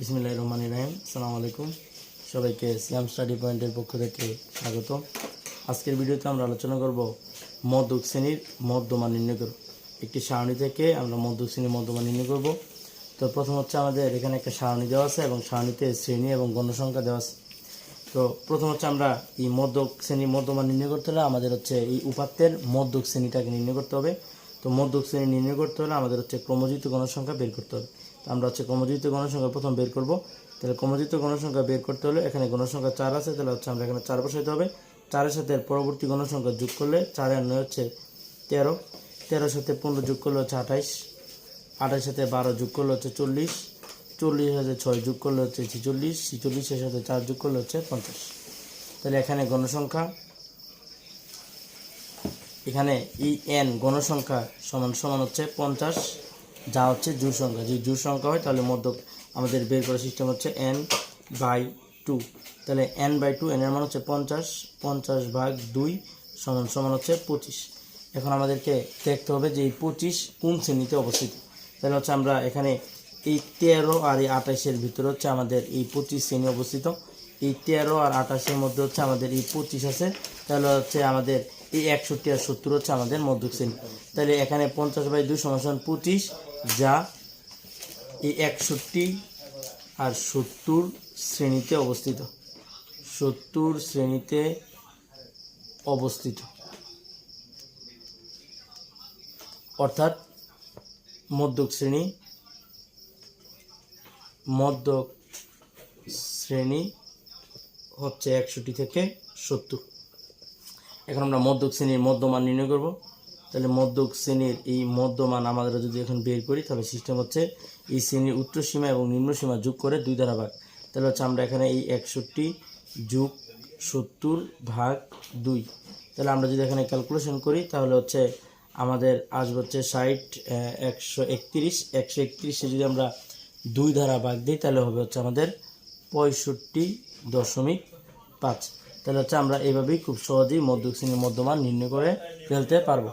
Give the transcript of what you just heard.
বিসমিল্লাহ রহমান রাহিম। আসসালামু আলাইকুম। সবাইকে সিয়াম স্টাডি পয়েন্টের পক্ষ থেকে স্বাগত আজকের ভিডিওতে আমরা আলোচনা করব মধ্যক শ্রেণির মধ্যমান নির্ণয় করব। একটি সারণী থেকে আমরা মধ্যক শ্রেণির মধ্যমান নির্ণয় করব। তো প্রথম হচ্ছে আমাদের এখানে একটা সারণী দেওয়া আছে এবং সারণীতে শ্রেণি এবং গণসংখ্যা দেওয়া আছে। তো প্রথম হচ্ছে আমরা এই মধ্যক শ্রেণির মধ্যমান নির্ণয় করতে হলে আমাদের হচ্ছে এই উপাত্তের মধ্যক শ্রেণীটাকে নির্ণয় করতে হবে। তো মধ্যক শ্রেণি নির্ণয় করতে হলে আমাদের হচ্ছে ক্রমজিত গণসংখ্যা বের করতে হবে। তো আমরা হচ্ছে ক্রমজিত গণসংখ্যা প্রথম বের করব। তাহলে ক্রমজিত গণসংখ্যা বের করতে হলে এখানে গণসংখ্যা চার আছে, তাহলে হচ্ছে আমরা এখানে চার বসাইতে হবে। চারের সাথে পরবর্তী গণসংখ্যা যোগ করলে চারের নয় হচ্ছে তেরো। তেরোর সাথে পনেরো যোগ করলে হচ্ছে আঠাইশ। আঠাশের সাথে বারো যোগ করলে হচ্ছে চল্লিশ। চল্লিশের সাথে ছয় যোগ করলে হচ্ছে ছিচল্লিশ। ছিচল্লিশের সাথে চার যোগ করলে হচ্ছে পঞ্চাশ। তাহলে এখানে গণসংখ্যা এখানে ই এন গণসংখ্যা সমান সমান হচ্ছে পঞ্চাশ, যা হচ্ছে জোর সংখ্যা। যদি জোর সংখ্যা হয়, তাহলে মধ্য আমাদের বের করার সিস্টেম হচ্ছে এন বাই টু তাহলে এন বাই টু এন এর মান হচ্ছে পঞ্চাশ পঞ্চাশ ভাগ দুই সমান সমান হচ্ছে পঁচিশ। এখন আমাদেরকে দেখতে হবে যে এই পঁচিশ কোন শ্রেণীতে অবস্থিত। তাহলে হচ্ছে আমরা এখানে এই তেরো আর এই আঠাশের ভিতরে হচ্ছে আমাদের এই পঁচিশ শ্রেণি অবস্থিত। এই তেরো আর আঠাশের মধ্যে হচ্ছে আমাদের এই পঁচিশ আছে। তাহলে হচ্ছে আমাদের এই একষট্টি আর সত্তর হচ্ছে আমাদের মধ্যক শ্রেণি। তাহলে এখানে পঞ্চাশ বাই দুই সমান পঁচিশ যা এই একষট্টি আর সত্তর শ্রেণীতে অবস্থিত। সত্তর শ্রেণীতে অবস্থিত। অর্থাৎ মধ্যক শ্রেণি মধ্যক শ্রেণি হচ্ছে একষট্টি থেকে সত্তর। এখন আমরা মধ্যক শ্রেণির মধ্যমান নির্ণয় করব। তাহলে মধ্যক শ্রেণির এই মধ্যমান আমাদের যদি এখন বের করি, তাহলে সিস্টেম হচ্ছে এই শ্রেণির উচ্চ সীমা এবং নিম্ন সীমা যোগ করে দুই দ্বারা ভাগ। তাহলে হচ্ছে আমরা এখানে এই একষট্টি যোগ সত্তর ভাগ দুই। তাহলে আমরা যদি এখানে ক্যালকুলেশন করি, তাহলে হচ্ছে আমাদের আসবে হচ্ছে ষাট একশো একত্রিশ। একশো একত্রিশে যদি আমরা দুই ধারা ভাগ দিই, তাহলে হবে হচ্ছে আমাদের পঁয়ষট্টি দশমিক পাঁচ। তাহলে হচ্ছে আমরা এইভাবেই খুব সহজেই মধ্যক শ্রেণির মধ্যমান নির্ণয় করে ফেলতে পারব।